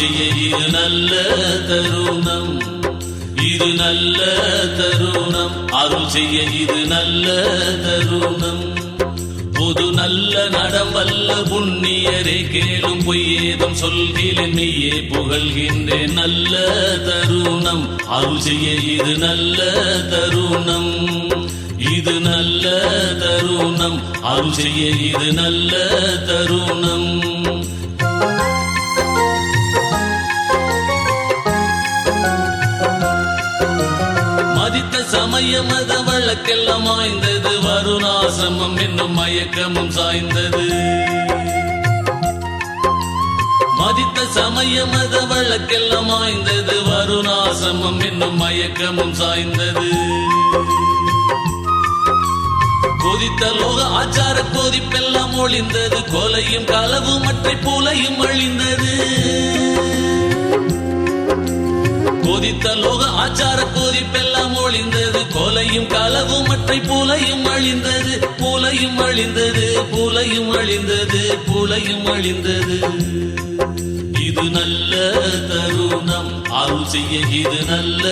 செய்ய இது நல்ல தருணம். இது நல்ல தருணம். அருள் செய்ய இது நல்ல தருணம். பொது நல்ல நடவல்ல புண்ணியரே கேளும் பொய்யேதும் சொல்கிறேன் மெய்யே புகழ்கின்றேன். நல்ல தருணம். அருள் செய்ய இது நல்ல தருணம். இது நல்ல தருணம். அருள் செய்ய இது நல்ல தருணம். மத வழக்கெல்லாம் ஆய்ந்தது வருணாசிரமம் என்னும் மயக்கமும் சாய்ந்தது. மதித்த சமய மத வழக்கெல்லாம் ஆய்ந்தது வருணாசிரமம் என்னும் மயக்கமும் சாய்ந்தது. கொதித்த லோக ஆச்சார கொதிப்பெல்லாம் ஒளிந்தது. கொலையும் களவு மற்ற போலையும் அழிந்தது. கொதித்த லோக ஆச்சார கொதிப்பெல்லாம் ஒளிந்தது. புலையும் களவும் மற்ற பூலையும் அழிந்தது புலையும் அழிந்தது புலையும் அழிந்தது புலையும் அழிந்தது. இது நல்ல தருணம் அருள் செய்ய இது நல்ல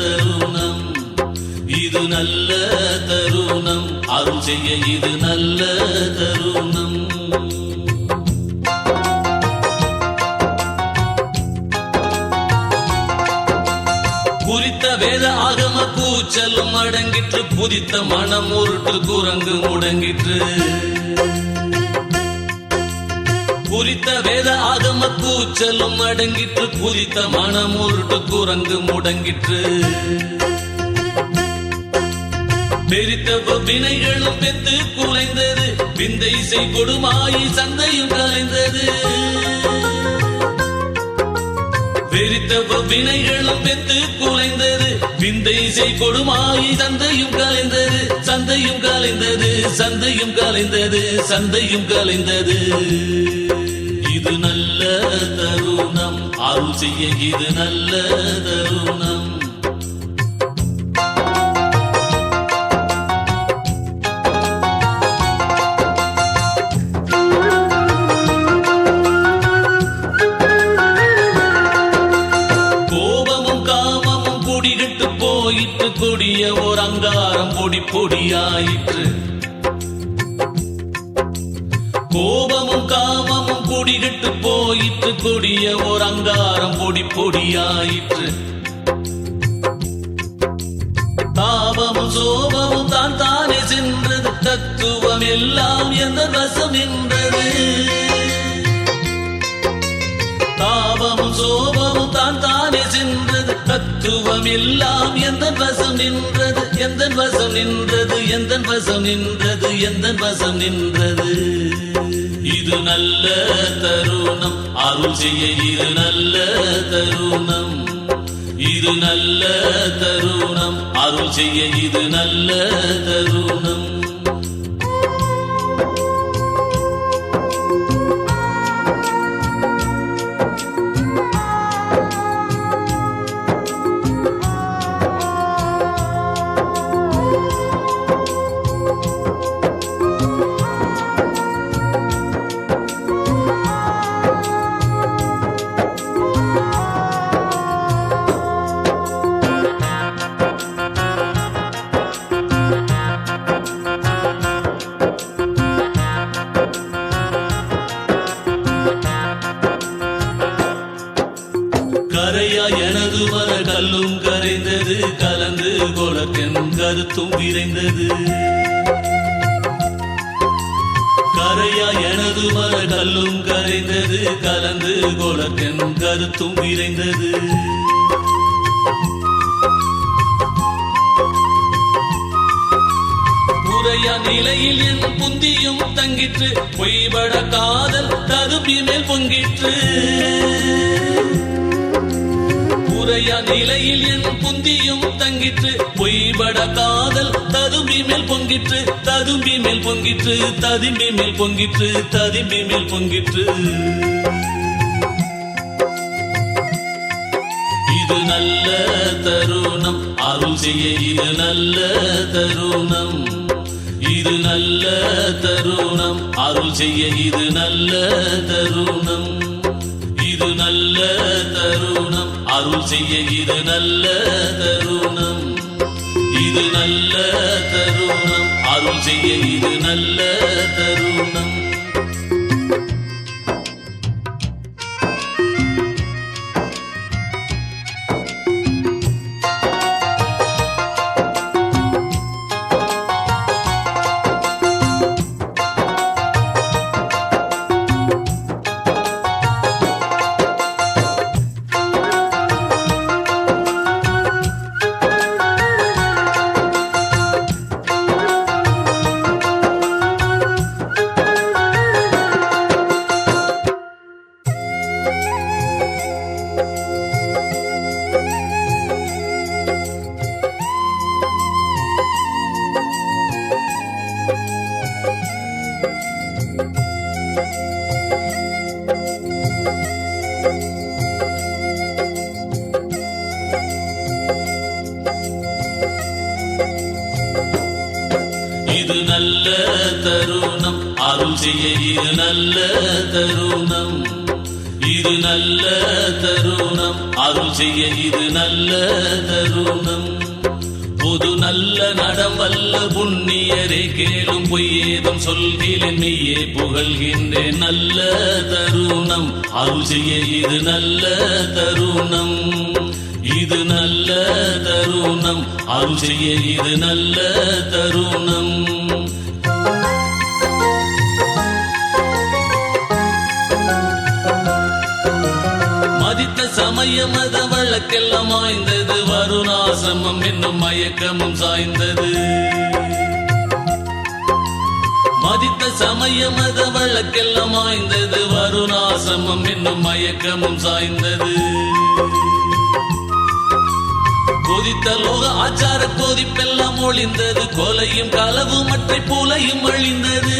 தருணம். இது நல்ல தருணம் அருள் செய்ய இது நல்ல தருணம். உதித்த மனம் உருட்டு குரங்கு முடங்கிற்று. குறித்த வேத ஆகம கூச்சலும் அடங்கிற்று. குறித்த மனம் உருட்டு குரங்கு முடங்கிற்று. பெரித்த வினைகளும் பெத்து குலைந்தது. விந்த இசை கொடுமாயி சந்தையும் கலைந்தது. வெறித்த வினைகளும் பெத்து குலைந்தது. விந்தை செய் கொடுமாயி சந்தையும் கலைந்தது சந்தையும் கலைந்தது சந்தையும் கலைந்தது சந்தையும் கலைந்தது. இது நல்ல தருணம் அருள் செய்ய இது நல்ல தருணம். பொடி பொடியாயிற்று. கோபமும் காமமும் குடிகிட்டு போயிற்று. கொடிய ஓர் அங்காரம் பொடி பொடியாயிற்று. தாபமும் சோபமும் தான் தானே சென்றது. தத்துவம் எல்லாம் எந்த வசம் என்றது. தாபமும் சோபமும் தான் தானே தத்துவம் எல்லாம் எந்த வசம் நின்றது? எந்த வசம் நின்றது? எந்த வசம் நின்றது? எந்த வசம் நின்றது? இது நல்ல தருணம். அருள் செய்ய இது நல்ல தருணம். இது நல்ல தருணம். அருள் செய்ய இது நல்ல தருணம். விரைந்தது கலந்து கொலக்கென் கருத்தும் விரைந்தது. கரையா எனது மர கல்லும் கரைந்தது கலந்து கொலக்கென் கருத்தும் விரைந்தது. உரையா நிலையில் என் புந்தியும் தங்கிற்று பொய்பட காதல் ததுப்பி மேல் பொங்கிற்று. உரையா நிலையில் என் புந்தியும் தங்கிற்று. பொய்பட காதல் ததும்பி மேல் பொங்கிற்று. ததும்பி மேல் பொங்கிற்று ததும்பி மேல் பொங்கிற்று ததும்பி மேல் பொங்கிற்று. இது நல்ல தருணம் அருள் செய்ய இது நல்ல தருணம். இது நல்ல தருணம் அருள் செய்ய இது நல்ல தருணம். இது நல்ல தருணம். அருள் செய்ய இது நல்ல தருணம். இது நல்ல தருணம். அருள் செய்ய இது நல்ல தருணம். அருள் இது நல்ல தருணம். இது நல்ல தருணம். அருள் செய்ய இது நல்ல தருணம். பொது நல்ல நடம் வல்ல புண்ணியரே கேளும் பொய்யேதும் சொல்கிறேன் மெய்யே புகழ்கின்றேன். நல்ல தருணம். அருள் செய்ய இது நல்ல தருணம். இது நல்ல தருணம். அருள் செய்ய இது நல்ல தருணம். மதித்த சமய மத வழக்கெல்லாம் மாய்ந்தது. வருணாசிரமம் என்னும் மயக்கமும் சாய்ந்தது. மதித்த சமய மத வழக்கெல்லாம் மாய்ந்தது. வருணாசிரமம் என்னும் மயக்கமும் சாய்ந்தது. கொதித்த லோக ஆச்சார கொதிப்பெல்லாம் ஒளிந்தது. கொலையும் களவு மற்ற பூலையும் அழிந்தது.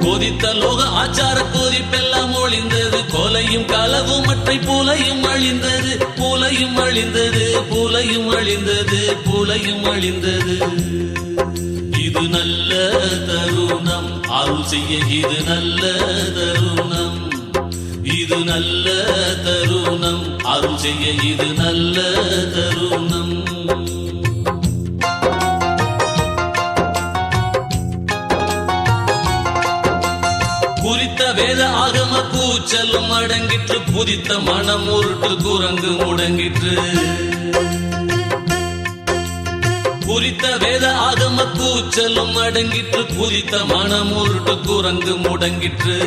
கொதித்த லோக ஆச்சார கொதிப்பெல்லாம் களவு மற்ற பூலையும் அழிந்தது பூலையும் அழிந்தது பூலையும் அழிந்தது பூலையும் அழிந்தது. இது நல்ல தருணம் அருள் செய்ய இது நல்ல தருணம். இது நல்ல தருணம் அருள் செய்ய இது நல்ல தருணம். குறித்த வேத ஆக கூச்சலும் அடங்கிற்று புதித்த மனம் உருட்டு குரங்கு முடங்கிற்று. குறித்த வேத ஆகம கூச்சலும் அடங்கிற்று குறித்த மனம் உருட்டு குரங்கு முடங்கிற்று.